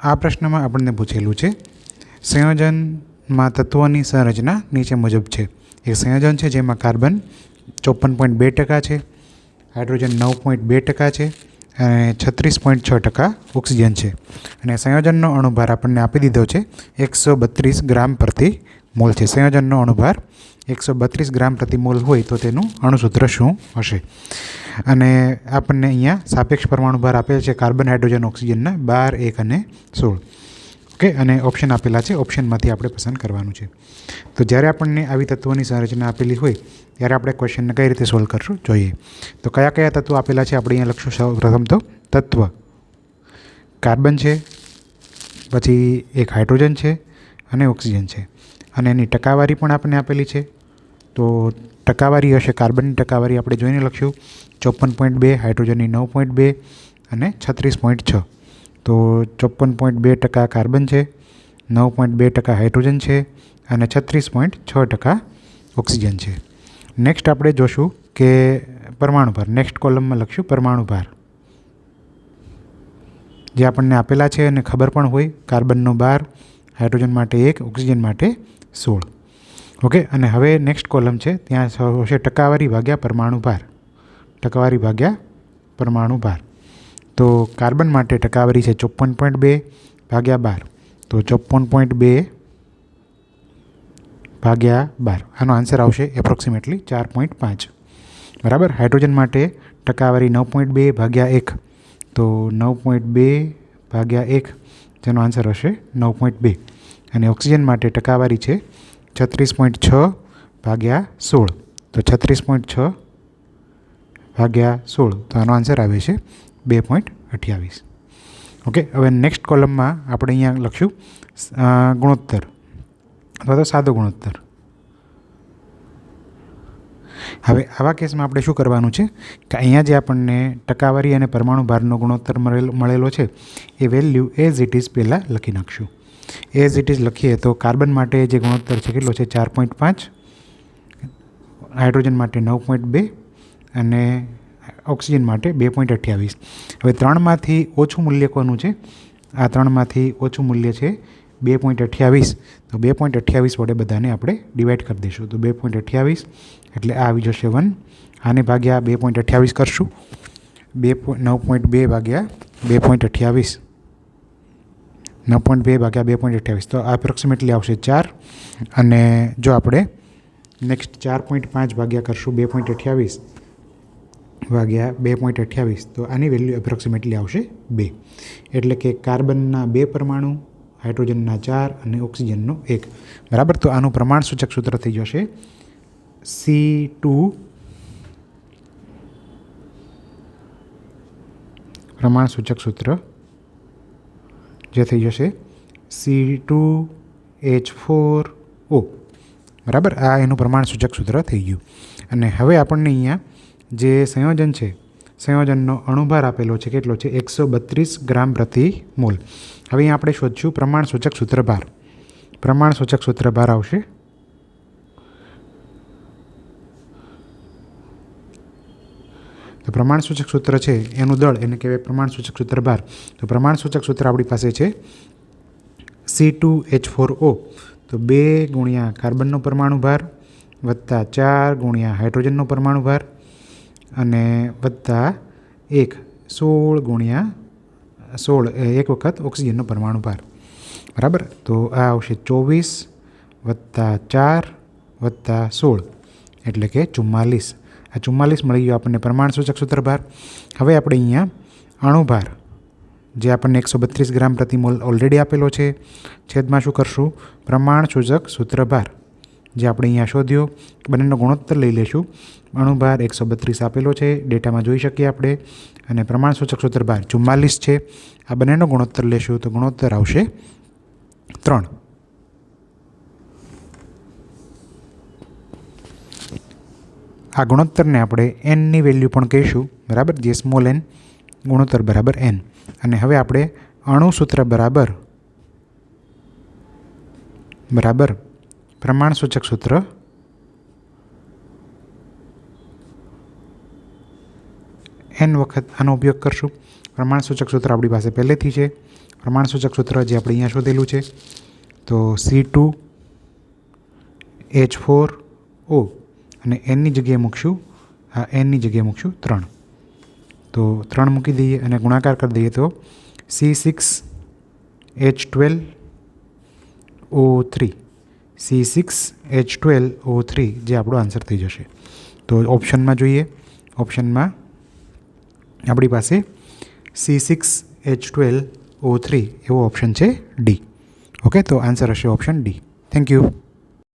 આ પ્રશ્નમાં આપણને પૂછેલું છે સંયોજનમાં તત્વોની સંરચના નીચે મુજબ છે. એક સંયોજન છે જેમાં કાર્બન ચોપન પોઈન્ટ બે ટકા છે, હાઇડ્રોજન નવ પોઈન્ટ બે ટકા છે અને છત્રીસ પોઈન્ટ છ ટકા ઓક્સિજન છે. અને સંયોજનનો અણુભાર આપણને આપી દીધો છે, એકસો બત્રીસ ગ્રામ પ્રતિ મોલ છે. સંયોજનનો અણુભાર એકસો બત્રીસ ગ્રામ પ્રતિ મોલ હોય તો તેનું અણુસૂત્ર શું હશે? અને આપણને અહીંયા સાપેક્ષ પરમાણુ ભાર આપેલ છે કાર્બન, હાઇડ્રોજન, ઓક્સિજનના બાર, એક અને સોળ. ઓકે? અને ઓપ્શન આપેલા છે. ઓપ્શનમાંથી આપણે પસંદ કરવાનું છે. તો જ્યારે આપણને આવી તત્વોની સંરચના આપેલી હોય, ત્યારે આપણે ક્વેશ્ચનને કઈ રીતે સોલ્વ કરશું? જોઈએ. તો કયા કયા તત્વો આપેલા છે? આપણે અહીંયા લખશું સૌ પ્રથમ તો તત્વ. કાર્બન છે, પછી એક હાઇડ્રોજન છે અને ઓક્સિજન છે. અને એની ટકાવારી પણ આપણને આપેલી છે. તો ટકાવારી હશે, કાર્બનની ટકાવારી આપણે જોઈને લખશું ચોપન પોઈન્ટ બે, હાઇડ્રોજનની નવ પોઈન્ટ બે અને છત્રીસ પોઈન્ટ છ. તો ચોપન પોઈન્ટ બે ટકા કાર્બન છે, નવ પોઈન્ટ બે ટકા હાઇડ્રોજન છે અને છત્રીસ પોઈન્ટ છ ટકા ઓક્સિજન છે. નેક્સ્ટ આપણે જોશું કે પરમાણુ ભાર નેક્સ્ટ કોલમમાં લખશું પરમાણુ ભાર જે આપણને આપેલા છે અને ખબર પણ હોય, કાર્બનનો બાર, હાઇડ્રોજન માટે એક, ઓક્સિજન માટે સોળ. ઓકે, અને હવે નેક્સ્ટ કોલમ છે. ત્યાં હશે ટકાવારી ભાગ્યા પરમાણુ ભાર. ટકાવારી ભાગ્યા પરમાણુ ભાર. તો કાર્બન માટે ટકાવારી છે ચોપન પોઈન્ટ બે ભાગ્યા બાર. તો ચોપન પોઈન્ટ બે ભાગ્યા બાર. આનો આન્સર આવશે એપ્રોક્સિમેટલી ચાર પોઈન્ટ પાંચ. બરાબર? હાઇડ્રોજન માટે ટકાવારી નવ પોઈન્ટ બે ભાગ્યા એક. તો નવ પોઈન્ટ બે ભાગ્યા એક, જેનો આન્સર હશે નવ પોઈન્ટ બે. અને ઓક્સિજન માટે ટકાવારી છે છત્રીસ પોઈન્ટ છ ભાગ્યા સોળ. તો છત્રીસ પોઈન્ટ છ ભાગ્યા સોળ. તો આનો આન્સર આવે છે બે પોઈન્ટ અઠ્યાવીસ. ઓકે હવે નેક્સ્ટ કોલમમાં આપણે અહીંયા લખશું ગુણોત્તર. અથવા તો સાદો ગુણોત્તર. હવે આવા કેસમાં આપણે શું કરવાનું છે કે અહીંયા જે આપણને ટકાવારી અને પરમાણુ ભારનો ગુણોત્તર મળેલો છે, એ વેલ્યુ એઝ ઇટ ઇઝ પહેલાં લખી નાખશું. એઝ ઇટ ઇઝ લખીએ તો કાર્બન માટે જે ગુણોત્તર છે કેટલો છે? ચાર પોઈન્ટ પાંચ. હાઇડ્રોજન માટે નવ પોઈન્ટ બે અને ઓક્સિજન માટે બે પોઈન્ટ અઠ્યાવીસ. હવે ત્રણમાંથી ઓછું મૂલ્ય કોનું છે? આ ત્રણમાંથી ઓછું મૂલ્ય છે બે પોઈન્ટ અઠ્યાવીસ. તો બે પોઈન્ટ અઠ્યાવીસ વડે બધાને આપણે ડિવાઈડ કરી દઈશું. તો બે પોઈન્ટ અઠ્યાવીસ એટલે આ આવી જશે વન. આને ભાગ્યા બે પોઈન્ટ અઠ્યાવીસ કરશું. બે નવ પોઈન્ટ બે ભાગ્યા બે પોઈન્ટ અઠ્યાવીસ. નવ પોઈન્ટ બે ભાગ્યા બે પોઈન્ટ અઠ્યાવીસ. તો એપ્રોક્સિમેટલી આવશે ચાર. અને જો આપણે નેક્સ્ટ ચાર પોઈન્ટ પાંચ ભાગ્યા કરશું બે પોઈન્ટ અઠ્યાવીસ ભાગ્યા બે પોઈન્ટ અઠ્યાવીસ, તો આની વેલ્યુ એપ્રોક્સિમેટલી આવશે બે. એટલે કે કાર્બનના બે પરમાણુ, હાઇડ્રોજનના ચાર અને ઓક્સિજનનો એક. બરાબર? તો આનું પ્રમાણ સૂચક સૂત્ર થઈ જશે સી ટુ પ્રમાણ સૂચક સૂત્ર જે થઈ જશે. C two H four O બરાબર? આ એનું પ્રમાણ સૂચક સૂત્ર થઈ ગયું. અને હવે આપણને અહીંયા જે સંયોજન છે, સંયોજનનો અણુભાર આપેલો છે, કેટલો છે? એકસો બત્રીસ ગ્રામ પ્રતિ મોલ. હવે અહીંયા આપણે શોધશું પ્રમાણ સૂચક સૂત્ર ભાર પ્રમાણ સૂચક સૂત્ર ભાર આવશે. તો પ્રમાણ સૂચક સૂત્ર છે, એનું દળ એને કહેવાય પ્રમાણ સૂચક સૂત્ર ભાર તો પ્રમાણ સૂચક સૂત્ર આપણી પાસે છે C two H four O તો બે ગુણ્યા કાર્બનનો પરમાણુ ભાર વત્તા ચાર ગુણ્યા હાઇડ્રોજનનો પરમાણુ ભાર અને વત્તા એક સોળ ગુણ્યા સોળ એક વખત ઓક્સિજનનો પરમાણુ ભાર. બરાબર? તો આ આવશે ચોવીસ વત્તા ચાર વત્તા સોળ, એટલે કે ચુમ્માલીસ. આ ચુમ્માલીસ મળી ગયો આપણને પ્રમાણ સૂત્રભાર. સૂત્ર ભાર હવે આપણે અહીંયા અણુભાર, જે આપણને એકસો બત્રીસ ગ્રામ પ્રતિ મોલ ઓલરેડી આપેલો છે, છેદમાં શું કરશું? પ્રમાણસૂચક સૂત્રભાર, જે આપણે અહીંયા શોધ્યો, બંનેનો ગુણોત્તર લઈ લેશું. અણુભાર એકસો બત્રીસ આપેલો છે, ડેટામાં જોઈ શકીએ આપણે. અને પ્રમાણ સૂચક સૂત્ર ભાર ચુમ્માલીસ છે, આ બંનેનો ગુણોત્તર લેશું, તો ગુણોત્તર આવશે ત્રણ. આ ગુણોત્તરને આપણે એનની વેલ્યુ પણ કહીશું, બરાબર? જે સ્મોલ એન ગુણોત્તર બરાબર એન અને હવે આપણે અણુસૂત્ર બરાબર બરાબર? પ્રમાણસૂચક સૂત્ર એન વખત આનો ઉપયોગ કરશું. પ્રમાણસૂચક સૂત્ર આપણી પાસે પહેલેથી છે. પ્રમાણસૂચક સૂત્ર જે આપણે અહીંયા શોધેલું છે, તો C two H four O અને એનની જગ્યાએ મૂકશું. આ એનની જગ્યાએ મૂકશું. ત્રણ. તો ત્રણ મૂકી દઈએ અને ગુણાકાર કરી દઈએ તો C six H twelve O three C six H twelve O three જે આપણો આન્સર થઈ જશે. તો ઓપ્શનમાં જોઈએ. ઓપ્શનમાં આપણી પાસે C six H twelve O three એવો ઓપ્શન છે ડી ઓકે તો આન્સર હશે ઓપ્શન ડી થેન્ક યુ